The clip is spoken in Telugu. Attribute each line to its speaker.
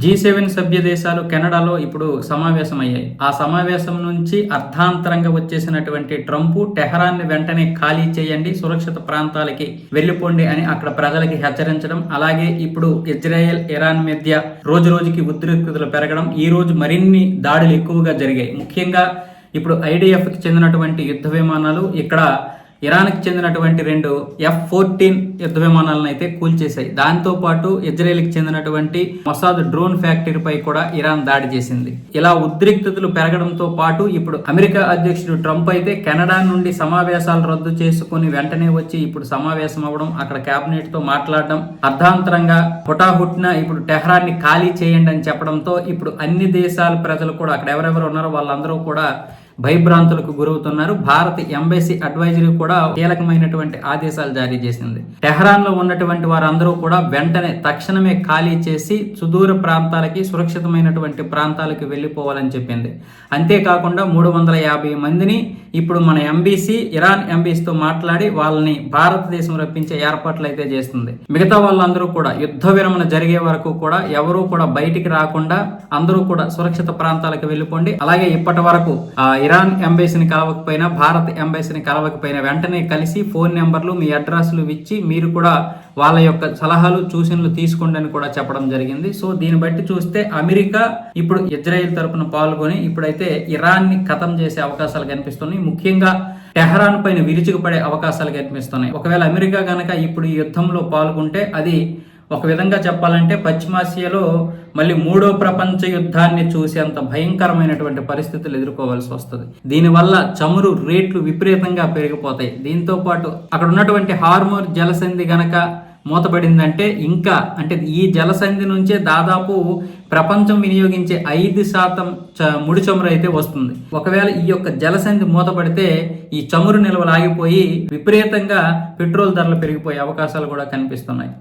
Speaker 1: జీ సెవెన్ సభ్య దేశాలు కెనడాలో ఇప్పుడు సమావేశం అయ్యాయి ఆ సమావేశం నుంచి అర్థాంతరంగా వచ్చేసినటువంటి ట్రంప్ టెహరాన్ని వెంటనే ఖాళీ చేయండి సురక్షిత ప్రాంతాలకి వెళ్ళిపోండి అని అక్కడ ప్రజలకి హెచ్చరించడం అలాగే ఇప్పుడు ఇజ్రాయెల్ ఇరాన్ మధ్య రోజు రోజుకి ఉద్రిక్తతలు పెరగడం ఈ రోజు మరిన్ని దాడులు ఎక్కువగా జరిగాయి. ముఖ్యంగా ఇప్పుడు ఐడిఎఫ్కి చెందినటువంటి యుద్ధ విమానాలు ఇక్కడ ఇరాన్కి చెందినటువంటి రెండు ఎఫ్ ఫోర్టీన్ యుద్ధ విమానాలను అయితే కూల్చేశాయి. దాంతో పాటు ఇజ్రాయెల్కి చెందినటువంటి మొసాద్ డ్రోన్ ఫ్యాక్టరీపై కూడా ఇరాన్ దాడి చేసింది. ఇలా ఉద్రిక్తతలు పెరగడంతో పాటు ఇప్పుడు అమెరికా అధ్యక్షుడు ట్రంప్ అయితే కెనడా నుండి సమావేశాలు రద్దు చేసుకుని వెంటనే వచ్చి ఇప్పుడు సమావేశం అవ్వడం అక్కడ కేబినెట్తో మాట్లాడడం అర్ధాంతరంగా హుటాహుట్న ఇప్పుడు టెహ్రాన్ని ఖాళీ చేయండి అని చెప్పడంతో ఇప్పుడు అన్ని దేశాల ప్రజలు కూడా అక్కడ ఎవరెవరు ఉన్నారో వాళ్ళందరూ కూడా భయభ్రాంతులకు గురవుతున్నారు. భారత ఎంబసీ అడ్వైజరీ కూడా కీలకమైనటువంటి ఆదేశాలు జారీ చేసింది. టెహరాన్లో ఉన్నటువంటి వారందరూ కూడా వెంటనే తక్షణమే ఖాళీ చేసి సుదూర ప్రాంతాలకి సురక్షితమైనటువంటి ప్రాంతాలకు వెళ్ళిపోవాలని చెప్పింది. అంతేకాకుండా మూడు వందల యాభై మందిని ఇప్పుడు మన ఎంబీసీ ఇరాన్ ఎంబీసీతో మాట్లాడి వాళ్ళని భారతదేశం రప్పించే ఏర్పాట్లు అయితే చేస్తుంది. మిగతా వాళ్ళందరూ కూడా యుద్ధ విరమణ జరిగే వరకు కూడా ఎవరూ కూడా బయటికి రాకుండా అందరూ కూడా సురక్షిత ప్రాంతాలకు వెళ్ళిపోండి. అలాగే ఇప్పటి వరకు ఆ ఇరాన్ ఎంబసీని కలవకపోయినా భారత్ ఎంబసీని కలవకపోయినా వెంటనే కలిసి ఫోన్ నెంబర్లు మీ అడ్రస్లు ఇచ్చి మీరు కూడా వాళ్ళ యొక్క సలహాలు సూచనలు తీసుకోండి అని కూడా చెప్పడం జరిగింది. సో దీన్ని బట్టి చూస్తే అమెరికా ఇప్పుడు ఇజ్రాయెల్ తరపున పాల్గొని ఇప్పుడైతే ఇరాన్ని ఖతం చేసే అవకాశాలు కనిపిస్తున్నాయి. ముఖ్యంగా టెహరాన్ పైన విరుచుకుపడే అవకాశాలు కనిపిస్తున్నాయి. ఒకవేళ అమెరికా కనుక ఇప్పుడు ఈ యుద్ధంలో పాల్గొంటే అది ఒక విధంగా చెప్పాలంటే పశ్చిమాసియాలో మళ్ళీ మూడో ప్రపంచ యుద్ధాన్ని చూసేంత భయంకరమైనటువంటి పరిస్థితులు ఎదుర్కోవాల్సి వస్తుంది. దీనివల్ల చమురు రేట్లు విపరీతంగా పెరిగిపోతాయి. దీంతో పాటు అక్కడ ఉన్నటువంటి హార్మోర్ జలసంధి గనక మూతపడిందంటే ఇంకా అంటే ఈ జలసంధి నుంచే దాదాపు ప్రపంచం వినియోగించే ఐదు శాతం చ ముడి చమురు అయితే వస్తుంది. ఒకవేళ ఈ యొక్క జలసంధి మూతపడితే ఈ చమురు నిల్వలు ఆగిపోయి విపరీతంగా పెట్రోల్ ధరలు పెరిగిపోయే అవకాశాలు కూడా కనిపిస్తున్నాయి.